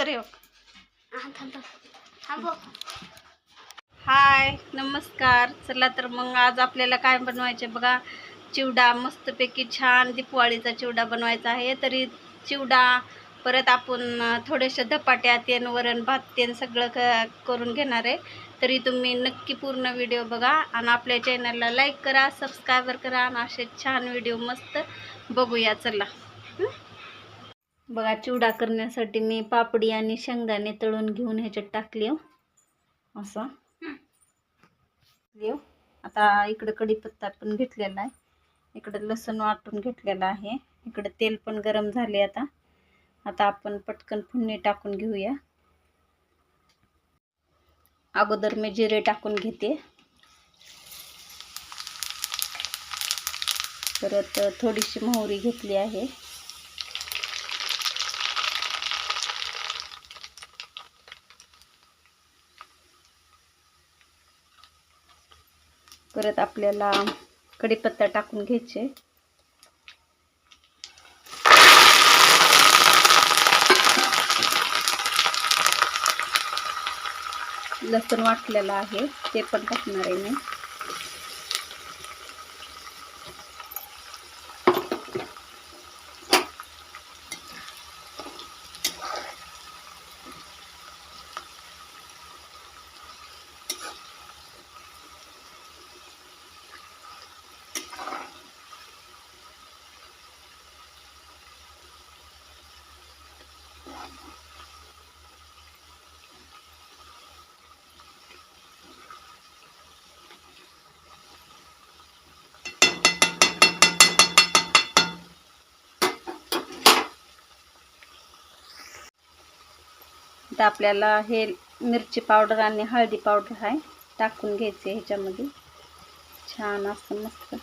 कर हा हाय नमस्कार. चला तर मग आज आपल्याला काय बनवायचे बघा. चिवडा मस्तपैकी छान दिपवाळीचा चिवडा बनवायचा आहे. तरी चिवडा परत आपण थोडेसे धपाट्या तेन वरण भात तेन सगळं क करून घेणार आहे. तरी तुम्ही नक्की पूर्ण व्हिडिओ बघा आणि आपल्या चॅनलला लाईक करा सबस्क्रायबर करा आणि असे छान व्हिडिओ मस्त बघूया. चला? बघा चिवडा करण्यासाठी मी पापडी आणि शेंगदाणे तळून घेऊन ह्याच्यात टाकली हो. असं. देव आता इकडं कढीपत्ता पण घेतलेला आहे. इकडं लसूण वाटून घेतलेला आहे. इकडं तेल पण गरम झाले आता. आता आपण पटकन फुडणी टाकून घेऊया. अगोदर मी जिरे टाकून घेते. परत थोडीशी मोहरी घेतली आहे. परत आपल्याला कढीपत्ता टाकून घ्यायचे. लसूण वाटलेला आहे ते पण टाकणार आहे मी. आता आपल्याला हे मिरची पावडर आणि हळदी पावडर आहे टाकून घ्यायचे ह्याच्यामध्ये. छान असं मस्त.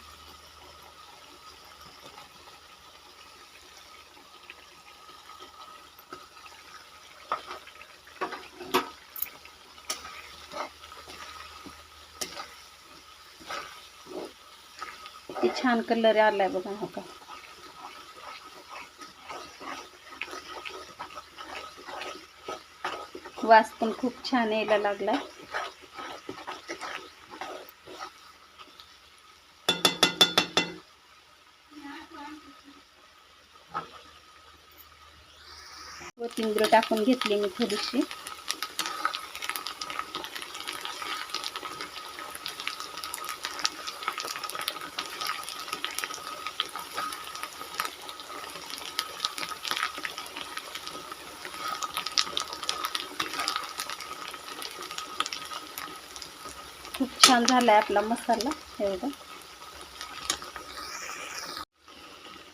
किती छान कलर आलाय बघा हो का. वास पण खूप छान यायला लागलाय. कोथिंबीर टाकून घेतली मी थोडीशी. छान झाला आहे आपला मसाला. एवढा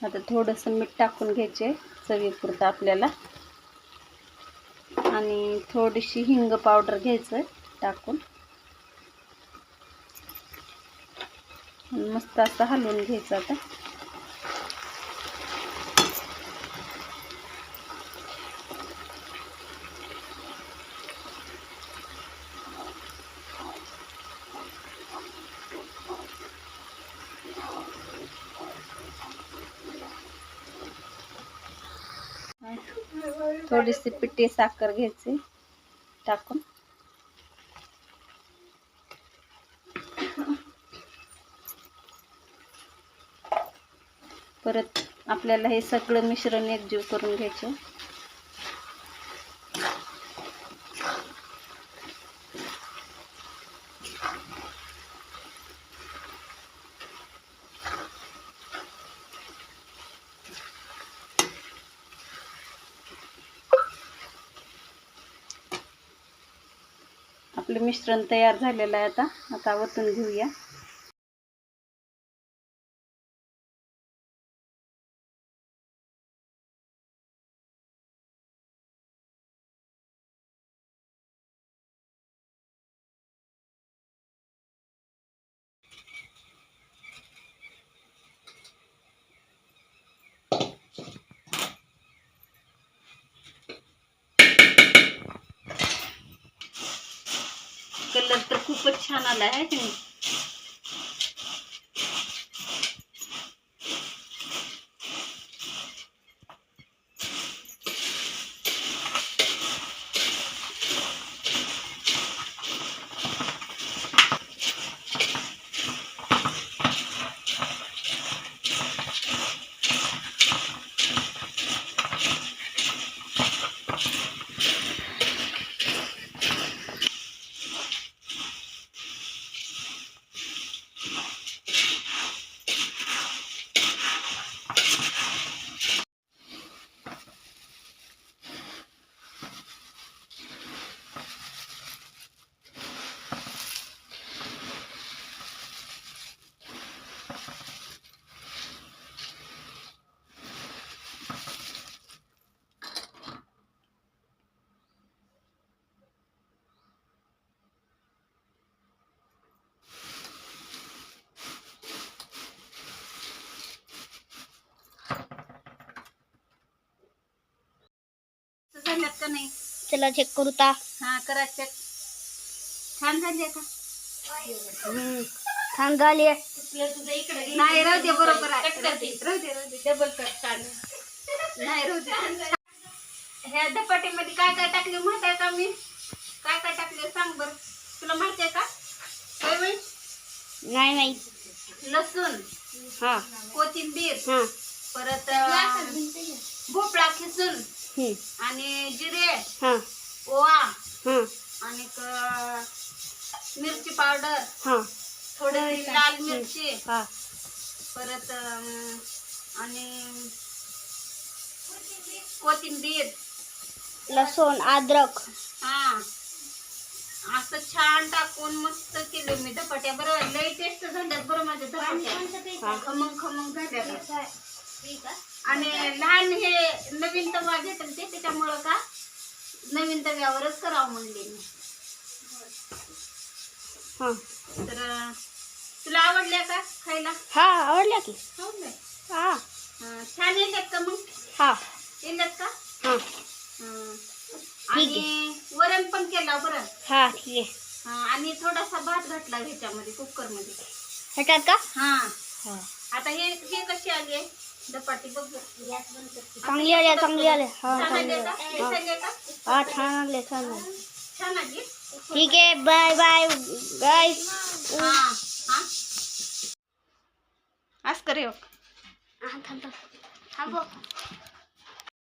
आता थोडंसं मीठ टाकून घ्यायचे चवीपुरतं आपल्याला. आणि थोडीशी हिंग पावडर घ्यायचं टाकून. मस्त असं हलवून घ्यायचं आता. थोडीशी पिठी साखर घ्यायची. टाकून. परत आपल्याला हे सगळं मिश्रण एकजीव करून घ्यायचं. आपलं मिश्रण तयार झालेलं आहे आता. आता वतून घेऊया. कलर तर खूपच छान आला आहे. की नाही का नाही? चला चेक करू ता. हा करा check. छान झाली का? छान झाली नाही राहू दे बरोबर आहे. राहू दे राहू दे राहू दे. डबल कट छान. नाही राहू दे. ह्या धपाटीमध्ये काय काय टाकले माहीत आहे का मी? काय काय टाकले सांग बर. तुला माहीत आहे का? होय बाई? नाही नाही. लसूण हा. कोथिंबीर हा. परत भोपळा खिसून. आणि जिरे हा. ओवा हा. आणि मिरची पावडर. हा. थोडी लाल मिरची. हा. परत आणि कोथिंबीर. लसूण अद्रक. हा. असं छान टाकून मस्त केलं मी धपाट्या. बरोबर लई टेस्ट झाल्यात बरं माझ्या धपाट्या. खमंग खमंग झाल्या आणि लहान हे नवीन तवा घेतलं ते त्याच्यामुळं का नवीन तव्यावरच करावं म्हणले मी. हा. तर तुला आवडल्या का खायला? हा आवडल्या की. आवडल्या? हा. छान येतात का मग? हा. येतात का? हा. हं. आणि वरण पण केला बरं? हा ठीक आहे. हं, आणि थोडासा भात घातला ह्याच्यामध्ये कुकरमध्ये ह्याच्यात का? हा. हा. आता हे हे कशी आली आहे? चांगली आली चांगली आली. हा चांगली आली. का? आली हे हा छान आले छान आले. ठीक आहे बाय बाय हा हा. आज करे हो. थांबो